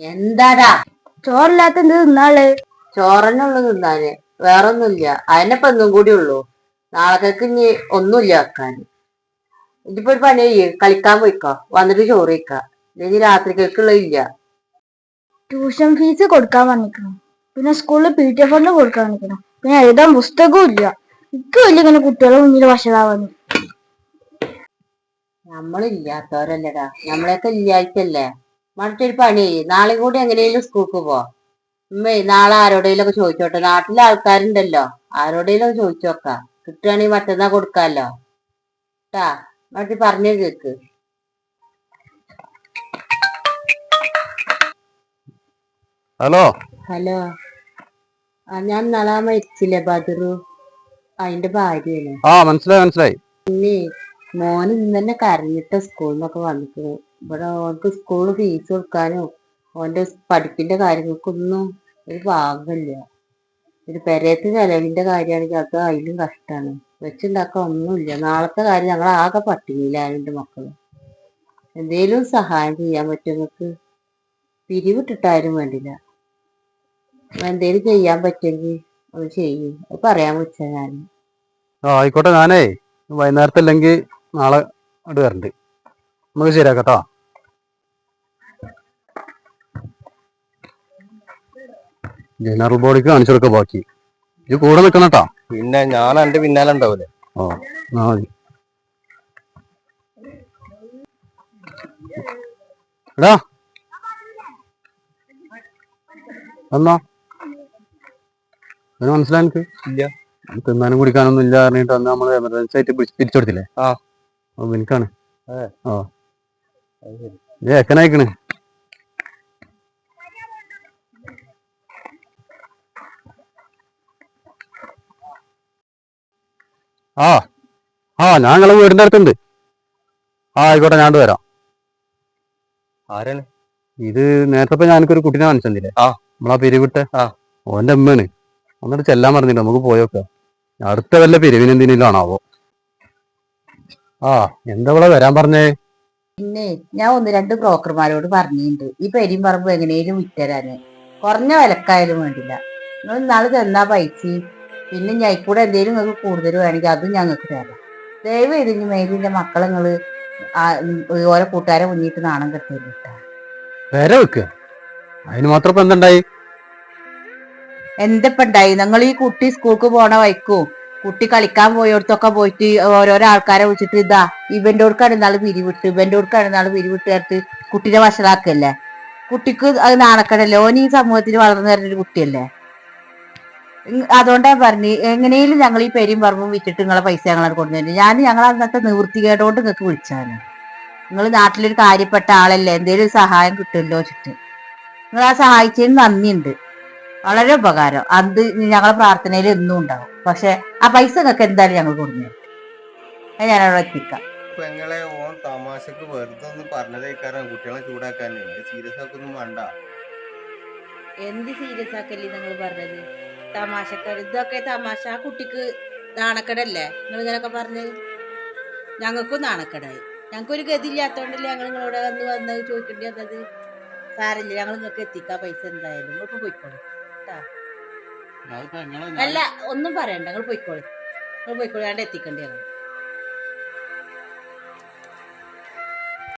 എന്താടാ? ചോറില്ലാത്ത എന്ത് തിന്നാൾ. ചോറന്നുള്ളു തിന്നാന്. വേറൊന്നുമില്ല അതിനിപ്പോ ഒന്നും കൂടി ഉള്ളൂ. നാളേക്ക് ഇനി ഒന്നുമില്ല വെക്കാൻ ഇതിപ്പോ ഒരു പണി ചെയ്യ് കളിക്കാൻ പോയിക്കോ. വന്നിട്ട് ചോറ് വയ്ക്ക ഇനി രാത്രിക്കേക്കുള്ളതില്ല ട്യൂഷൻ ഫീസ് കൊടുക്കാൻ വന്നിക്കണം. പിന്നെ സ്കൂളിൽ പി ടി എ ഫണ്ട് കൊടുക്കാൻ വന്നിക്കണം. പിന്നെ എഴുതാൻ പുസ്തകവും ഇല്ല. ഇക്കും ഇല്ല ഇങ്ങനെ കുട്ടികളെ മുന്നിൽ വഷളാവാന്ന് നമ്മളില്ലാത്തവരല്ലടാ. നമ്മളെയൊക്കെ ഇല്ലായിട്ടല്ലേ? മറ്റൊരു പണി. നാളെ കൂടി എങ്ങനെയും സ്കൂൾക്ക് പോ. ഉമ്മേ നാളെ ആരോടെങ്കിലും ഒക്കെ ചോദിച്ചോട്ടെ. നാട്ടിലെ ആൾക്കാരുണ്ടല്ലോ. ആരോടെങ്കിലും ഒക്കെ ചോദിച്ചു നോക്കാം. കിട്ടുകയാണെങ്കിൽ മറ്റന്നാ കൊടുക്കാമല്ലോ ട്ടാ മറ്റു പറഞ്ഞു കേക്ക്. ഹലോ? ഹലോ. ആ ഞാൻ നാളെ മരിച്ചില്ലേ ബദറു? അതിന്റെ ഭാര്യയാണ്. ആ മനസ്സിലായി മനസ്സിലായി. പിന്നെ മോൻ ഇന്ന് തന്നെ കരഞ്ഞിട്ട് സ്കൂളിൽ നിന്നൊക്കെ വന്നിട്ട് ഇവിടെ ഓനക്ക് സ്കൂളിൽ ഫീസ് കൊടുക്കാനും ഓന്റെ പഠിപ്പിന്റെ കാര്യങ്ങൾക്കൊന്നും ഒരു ഭാഗമില്ല. ഒരു പെരയത്ത് ചെലവിന്റെ കാര്യമാണെങ്കിൽ അത് അതിലും കഷ്ടമാണ് വെച്ചുണ്ടാക്കാൻ ഒന്നുമില്ല. നാളത്തെ കാര്യം ഞങ്ങൾ ആകെ പട്ടിണിയിലാണ് മക്കൾ. എന്തേലും സഹായം ചെയ്യാൻ പറ്റും നിങ്ങൾക്ക് പിരിവിട്ടിട്ടാരും വേണ്ടില്ല. എന്തേലും ചെയ്യാൻ പറ്റുമെങ്കിൽ അത് ചെയ്യും. അത് പറയാൻ വെച്ചാൽ ഞാൻ ആയിക്കോട്ടെ ഞാനേ. വൈകുന്നേരത്തല്ലെങ്കിൽ നാളെ അങ്ങോട്ട് വരണ്ട്. നമുക്ക് ശരിയാക്കട്ടോ. ജനറൽ ബോഡിക്ക് കാണിച്ചു കൊടുക്ക ബാക്കി. ഇത് കൂടെ നിൽക്കണം കേട്ടോ പിന്നെ ഞാൻ എന്റെ പിന്നാലെ ഉണ്ടാവൂലേ? ഓ എന്നാ മതി. എടാ. എന്നാ മനസ്സിലായി ഇല്ല. തിന്നാനും കുടിക്കാനൊന്നും ഇല്ല പറഞ്ഞിട്ട് അന്ന് നമ്മൾ എമർജൻസി ആയിട്ട് പിടിച്ചെടുത്തില്ലേ ആ. അപ്പൊ എനിക്കാണ് ആ. എക്കനായിക്കണ് ആ ആ ഞാൻ നിങ്ങളെ വീടിന്റെ അടുത്തുണ്ട്. ആ ആയിക്കോട്ടെ ഞാൻ വരാം. ആരാണ്? ഇത് നേരത്തെ ഇപ്പൊ ഞാനൊരു കുട്ടീനെ മനസ്സിലെ ആ. നമ്മളാ പിരിവിട്ട് ആ. ഓന്റെ അമ്മയാണ് എന്നിട്ട് ചെല്ലാൻ പറഞ്ഞില്ല നമുക്ക് പോയോക്കാം അടുത്ത വല്ല പിരിവിന് എന്തിനാണാവോ ആ എന്താ ഇവിടെ വരാൻ പറഞ്ഞേ? പിന്നെ ഞാൻ ഒന്ന് രണ്ട് ബ്രോക്കർമാരോട് പറഞ്ഞിട്ടുണ്ട് ഈ പെരിയും പറമ്പ് എങ്ങനെയും വിറ്റരാന്. കുറഞ്ഞ വിലക്കായാലും വേണ്ടില്ല. നിങ്ങൾ നാളെ തന്നാ പൈസ പിന്നെ ഞൈക്കൂടെ എന്തെങ്കിലും നിങ്ങൾക്ക് കൂടുതൽ വേണമെങ്കിൽ അതും ഞങ്ങൾക്ക് തരാം. ദയവ് ഇനി മേലിന്റെ മക്കളെ നിങ്ങൾ ഓരോ കൂട്ടുകാരെ മുന്നിട്ട് നാണം കെട്ടില്ല വരെ അതിന് മാത്രം ഇപ്പൊ എന്തുണ്ടായി എന്തപ്പ ഉണ്ടായി നിങ്ങൾ ഈ കുട്ടി സ്കൂൾക്ക് പോണ വൈക്കും കുട്ടി കളിക്കാൻ പോയോടത്തൊക്കെ പോയിട്ട് ഓരോരോ ആൾക്കാരെ വിളിച്ചിട്ട് ഇതാ ഇവന്റെ ഓർക്കാണ് നാൾ പിരിവിട്ട് ഇവന്റെ ഓർക്കാണ് നാൾ പിരിവിട്ട് ചേർത്ത് കുട്ടീനെ വഷളാക്കല്ലേ? കുട്ടിക്ക് അത് നാണക്കടല്ലേ? ഓൻ ഈ സമൂഹത്തിൽ വളർന്നു വരുന്നൊരു കുട്ടിയല്ലേ? അതുകൊണ്ടാ പറഞ്ഞു എങ്ങനെയും ഞങ്ങൾ ഈ പെരും പറമ്പും വിറ്റിട്ട് നിങ്ങളെ പൈസ ഞങ്ങളെ കൊണ്ടുവരുന്നു ഞാൻ ഞങ്ങൾ അന്നത്തെ നിവൃത്തികേടോണ്ട് നിങ്ങൾക്ക് വിളിച്ചാണ്. നിങ്ങൾ നാട്ടിലൊരു കാര്യപ്പെട്ട ആളല്ലേ എന്തേലും സഹായം കിട്ടുമല്ലോ വെച്ചിട്ട് നിങ്ങൾ ആ സഹായിച്ചതിന് നന്ദിയുണ്ട്. വളരെ ഉപകാരം. അത് ഞങ്ങളെ പ്രാർത്ഥനയിൽ എന്നും ഉണ്ടാവും. പക്ഷെ ആ പൈസ നിങ്ങൾക്ക് എന്തായാലും ഞങ്ങൾ കൊടുന്നു അത് അവിടെ എത്തിക്കാം. പെങ്ങളെ ഓൻ തമാശക്ക് വെറുതെ ഒന്ന് പറഞ്ഞതേക്കാരം. കുട്ടികളെ ചൂടാക്കാൻ. സീരിയസ് ആക്കൊന്നും വേണ്ട. എന്ത് സീരിയസ് ആക്കല്ലേ നിങ്ങൾ പറഞ്ഞത്? തമാശക്കാർ ഇതൊക്കെ തമാശ. ആ കുട്ടിക്ക് നാണക്കടല്ലേ? നിങ്ങൾ ഇങ്ങനെയൊക്കെ പറഞ്ഞത്? ഞങ്ങൾക്കും നാണക്കടായി. ഞങ്ങൾക്കൊരു ഗതി ഇല്ലാത്തോണ്ടല്ലേ ഞങ്ങൾ നിങ്ങളോട് വന്ന് വന്ന് ചോദിക്കേണ്ടി വന്നത്? സാരല്ല ഞങ്ങൾ നിങ്ങൾക്ക് എത്തിക്കാം. പൈസ എന്തായാലും. നിങ്ങൾക്ക് പോയിക്കോളൂ. അല്ല ഒന്നും പറയണ്ട. നിങ്ങൾ പോയിക്കോളൂ. നിങ്ങൾ പോയിക്കോളൂ. ഞാൻ എത്തിക്കേണ്ടി